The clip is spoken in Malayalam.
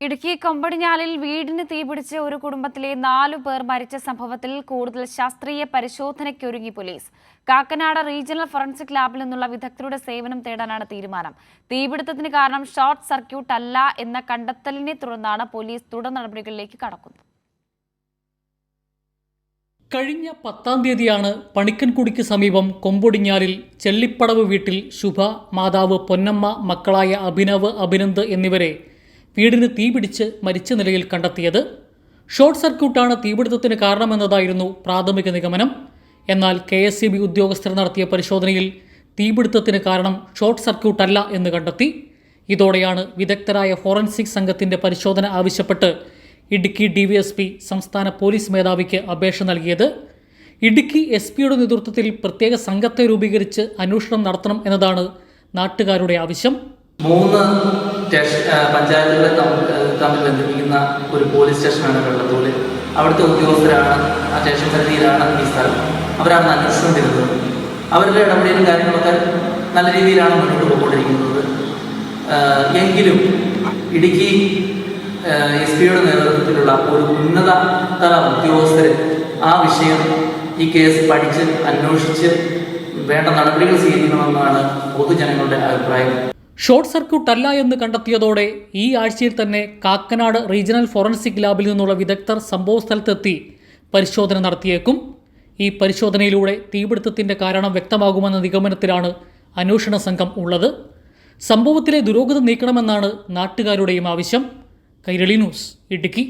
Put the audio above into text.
ഇടുക്കി കൊമ്പടിഞ്ഞാലിൽ വീടിന് തീപിടിച്ച് ഒരു കുടുംബത്തിലെ നാലു പേർ മരിച്ച സംഭവത്തിൽ കൂടുതൽ ശാസ്ത്രീയ പരിശോധനയ്ക്കൊരുങ്ങി പോലീസ്. കാക്കനാട് റീജിയണൽ ഫോറൻസിക് ലാബിൽ നിന്നുള്ള വിദഗ്ധരുടെ സേവനം തേടാനാണ് തീരുമാനം. തീപിടുത്തത്തിന് കാരണം ഷോർട്ട് സർക്യൂട്ട് അല്ല എന്ന കണ്ടെത്തലിനെ തുടർന്നാണ് പോലീസ് തുടർ നടപടികളിലേക്ക് കടക്കുന്നത്. കഴിഞ്ഞ പത്താം തീയതിയാണ് പണിക്കൻകുടിക്ക് സമീപം കൊമ്പൊടിഞ്ഞാലിൽ ചെള്ളിപ്പടവ് വീട്ടിൽ ശുഭ മാതാവ് പൊന്നമ്മ മക്കളായ അഭിനവ് അഭിനന്ദ് എന്നിവരെ വീടിന് തീപിടിച്ച് മരിച്ച നിലയിൽ കണ്ടെത്തിയത്. ഷോർട്ട് സർക്യൂട്ടാണ് തീപിടുത്തത്തിന് കാരണമെന്നതായിരുന്നു പ്രാഥമിക നിഗമനം. എന്നാൽ കെ എസ് ബി ഉദ്യോഗസ്ഥർ നടത്തിയ പരിശോധനയിൽ തീപിടുത്തത്തിന് കാരണം ഷോർട്ട് സർക്യൂട്ടല്ല എന്ന് കണ്ടെത്തി. ഇതോടെയാണ് വിദഗ്ധരായ ഫോറൻസിക് സംഘത്തിന്റെ പരിശോധന ആവശ്യപ്പെട്ട് ഇടുക്കി ഡിവൈഎസ്പി സംസ്ഥാന പോലീസ് മേധാവിക്ക് അപേക്ഷ നൽകിയത്. ഇടുക്കി എസ് പിയുടെ നേതൃത്വത്തിൽ പ്രത്യേക സംഘത്തെ രൂപീകരിച്ച് അന്വേഷണം നടത്തണം എന്നതാണ് നാട്ടുകാരുടെ ആവശ്യം. മൂന്ന് പഞ്ചായത്തുകളെ തമ്മിൽ ബന്ധിപ്പിക്കുന്ന ഒരു പോലീസ് സ്റ്റേഷനാണ് വെള്ളത്തോളിൽ അവിടുത്തെ ഉദ്യോഗസ്ഥരാണ് ആ സ്റ്റേഷൻ പരിധിയിലാണ് ഈ സ്ഥലം. അവരാണ് അന്വേഷണം ചെയ്തത് അവരുടെ ഇടപെടലും കാര്യങ്ങളൊക്കെ നല്ല രീതിയിലാണ് മുന്നോട്ട് പോയിക്കൊണ്ടിരിക്കുന്നത്. എങ്കിലും ഇടുക്കി എസ് പിയുടെ നേതൃത്വത്തിലുള്ള ഒരു ഉന്നത തല ഉദ്യോഗസ്ഥർ ആ വിഷയം ഈ കേസ് പഠിച്ച് അന്വേഷിച്ച് വേണ്ട നടപടികൾ സ്വീകരിക്കണമെന്നാണ് പൊതുജനങ്ങളുടെ അഭിപ്രായം. ഷോർട്ട് സർക്യൂട്ട് അല്ല എന്ന് കണ്ടെത്തിയതോടെ ഈ ആഴ്ചയിൽ തന്നെ കാക്കനാട് റീജിയണൽ ഫോറൻസിക് ലാബിൽ നിന്നുള്ള വിദഗ്ധർ സംഭവസ്ഥലത്തെത്തി പരിശോധന നടത്തിയേക്കും. ഈ പരിശോധനയിലൂടെ തീപിടുത്തത്തിന്റെ കാരണം വ്യക്തമാകുമെന്ന നിഗമനത്തിലാണ് അന്വേഷണ സംഘം ഉള്ളത്. സംഭവത്തിലെ ദുരോഗതി നീക്കണമെന്നാണ് നാട്ടുകാരുടെയും ആവശ്യം. കൈരളി ന്യൂസ് ഇടുക്കി.